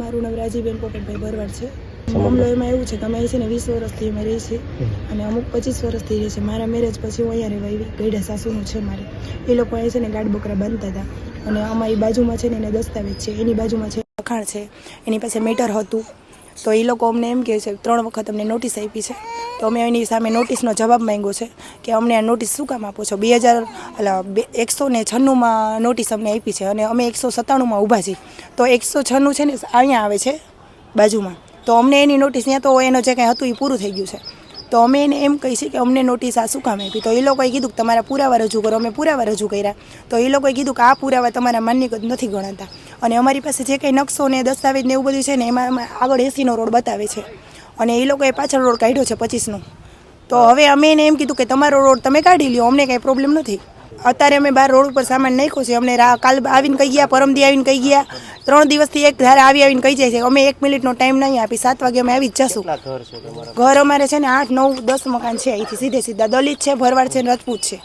મારું નામ રાજીબેન પોપટભાઈ ભરવાડ છે. મામલો એમાં એવું છે કે અમે છે ને વીસ વર્ષથી અમે રહી છીએ અને અમુક પચીસ વર્ષથી રહે છે. મારા મેરેજ પછી હું અહીંયા રહેવા આવી. ગઈડા સાસુનું છે મારે. એ લોકો અહીં છે ને ગાઢ બકરા બાંધતા હતા. અને અમારી બાજુમાં છે ને એને દસ્તાવેજ છે. એની બાજુમાં છે લખાણ છે. એની પાસે મેટર હતું. તો એ લોકો અમને એમ કહે છે ત્રણ વખત અમને નોટિસ આપી છે. તો અમે એની સામે નોટિસનો જવાબ માંગ્યો છે કે અમને આ નોટિસ શું કામ આપો છો? બે હજાર એટલે એકસો ને છન્નુંમાં નોટિસ અમને આપી છે અને અમે એકસો સત્તાણુંમાં ઊભા છીએ. તો એકસો છન્નું છે ને અહીંયા આવે છે, બાજુમાં. તો અમને એની નોટિસ ત્યાં તો એનો જે કંઈ હતું એ પૂરું થઈ ગયું છે. તો અમે એને એમ કહી છે કે અમને નોટિસ આ શું કામ આપી? તો એ લોકોએ કીધું કે તમારા પુરાવા રજૂ કરો, અમે પુરાવા રજૂ કર્યા. તો એ લોકોએ કીધું કે આ પુરાવા તમારા માન્ય નથી ગણાતા. અને અમારી પાસે જે કંઈ નકશો ને દસ્તાવેજ ને એવું બધું છે ને એમાં આગળ એસીનો રોડ બતાવે છે. અને એ લોકોએ પાછળ રોડ કાઢ્યો છે પચીસનો. તો હવે અમે એને એમ કીધું કે તમારો રોડ તમે કાઢી લ્યો, અમને કાંઈ પ્રોબ્લેમ નથી. અત્યારે અમે બાર રોડ ઉપર સામાન નાખ્યો છે. અમને કાલ આવીને કહી ગયા પરમદી આવીને કહી ગયા. ત્રણ દિવસથી એક ધારે આવી આવીને કહી જાય છે અમે એક મિનિટનો ટાઈમ નહીં આપી સાત વાગે અમે આવી જ જશું. ઘર અમારે છે ને આઠ નવ દસ મકાન છે અહીંથી સીધે સીધા. દલિત છે ભરવાડ છે રજપૂત છે.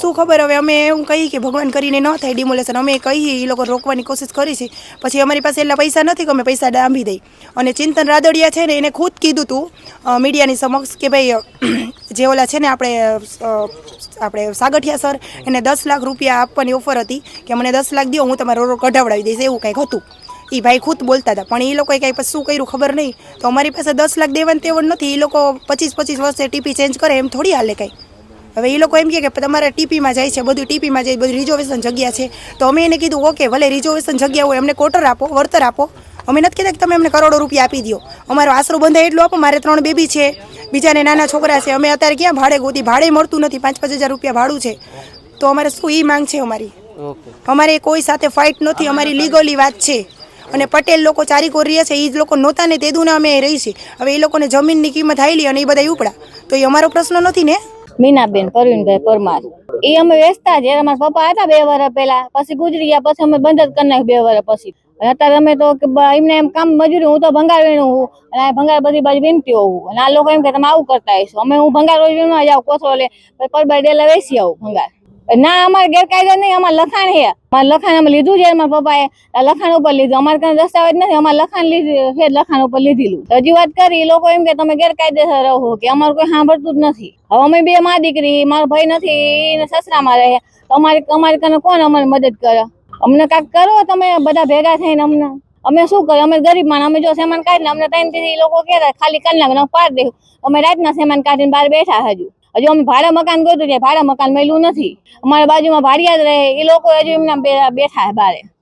શું ખબર? હવે અમે એવું કહીએ કે ભગવાન કરીને ન થાય ડિમોલેશન અમે કહીએ એ લોકો રોકવાની કોશિશ કરી છે. પછી અમારી પાસે એટલા પૈસા નથી કે અમે પૈસા ડાંભી દઈ અને ચિંતન રાદડિયા છે ને એને ખુદ કીધું હતું મીડિયાની સમક્ષ કે ભાઈ જે ઓલા છે ને આપણે આપણે સાગઠિયા સર, એને દસ લાખ રૂપિયા આપવાની ઓફર હતી કે મને દસ લાખ દો હું તમારો રોડ કઢાવડાવી દઈશ, એવું કંઈક હતું. એ ભાઈ ખુદ બોલતા હતા, પણ એ લોકોએ કાંઈ પછી શું કર્યું ખબર નહીં. તો અમારી પાસે દસ લાખ દેવાનું તેવડ નથી એ લોકો પચીસ પચીસ વર્ષે ટીપી ચેન્જ કરે, એમ થોડી હાલે કંઈ. હવે એ લોકો એમ કહે કે તમારે ટીપીમાં જાય છે, બધું ટીપીમાં જાય, બધું રિઝર્વેશન જગ્યા છે. તો અમે એને કીધું, ઓકે, ભલે રિઝર્વેશન જગ્યા હોય, અમને કોટર આપો, વળતર આપો. અમે નથી કહેતા કે તમે અમને કરોડો રૂપિયા આપી દો અમારો આશરો બંધાય એટલું આપો મારે ત્રણ બેબી છે. બીજાને નાના છોકરા છે. અમે અત્યારે ક્યાં ભાડે ગોતી? ભાડે મળતું નથી. પાંચ પાંચ હજાર રૂપિયા ભાડું છે. તો અમારે શું એ માંગ છે અમારી? અમારે કોઈ સાથે ફાઇટ નથી. અમારી લીગલી વાત છે. અને પટેલ લોકો ચારીકોર રહ્યા છે. એ જ લોકો નહોતા ને તે દુના અમે રહી છીએ હવે એ લોકોને જમીનની કિંમત હાઈલી અને એ બધા ઉપડા. તો એ અમારો પ્રશ્ન નથી ને? મીનાબેન, પરવીનભાઈ, પરમાર. એ અમે વેચતા જ અમારા પપ્પા હતા બે વર્ષ પહેલા. પછી ગુજરી ગયા. પછી અમે બંધ જ કરી નાખ્યું બે વર્ષ પછી. અત્યારે અમે તો એમને એમ કામ મજૂરી, હું તો ભંગાર વીણું હું અને ભંગાર બધી બાજુ વીણતી હોઉં અને આ લોકો એમ કે, તમે આવું કરતા હશો અમે હું ભંગાર રોજ વીણવા જાઉં. કોથળો લે પરબાઈ ડેલા વેચી આવું ભંગાર. ના, અમારે ગેરકાયદો નહીં, અમારે લખાણ છે. અમારે લખાણ અમે લીધું છે, અમારા પપ્પાએ. લખાણ ઉપર લીધું. અમારે કઈ દસ્તાવેજ નથી, અમારે લખાણ લીધું છે લખાણ ઉપર લીધેલું. રજૂઆત કરી, એ લોકો એમ કે તમે ગેરકાયદેસર રહો કે અમારે કોઈ સાંભળતું જ નથી. હવે અમે બે માં દીકરી, મારો ભાઈ નથી સસરામાં રહે. તો અમારે, અમારી કને કોણ અમારી મદદ કરે? અમને કાંઈક કરો તમે બધા ભેગા થઈને અમને. અમે શું કરીએ? અમે ગરીબ માણ અમે જો સેમાન કાઢીને અમને ત્રણથી લોકો કહેતા ખાલી કલાક પાડી દે અમે રાતના સેમાન કાઢીને બહાર બેઠા હજુ. હજુ અમે ભાડા મકાન ગોતું ત્યાં ભાડા મકાન મળ્યું નથી. અમારા બાજુમાં ભાડિયા જ રહે, એ લોકો હજુ એમના બેઠા છે બારે.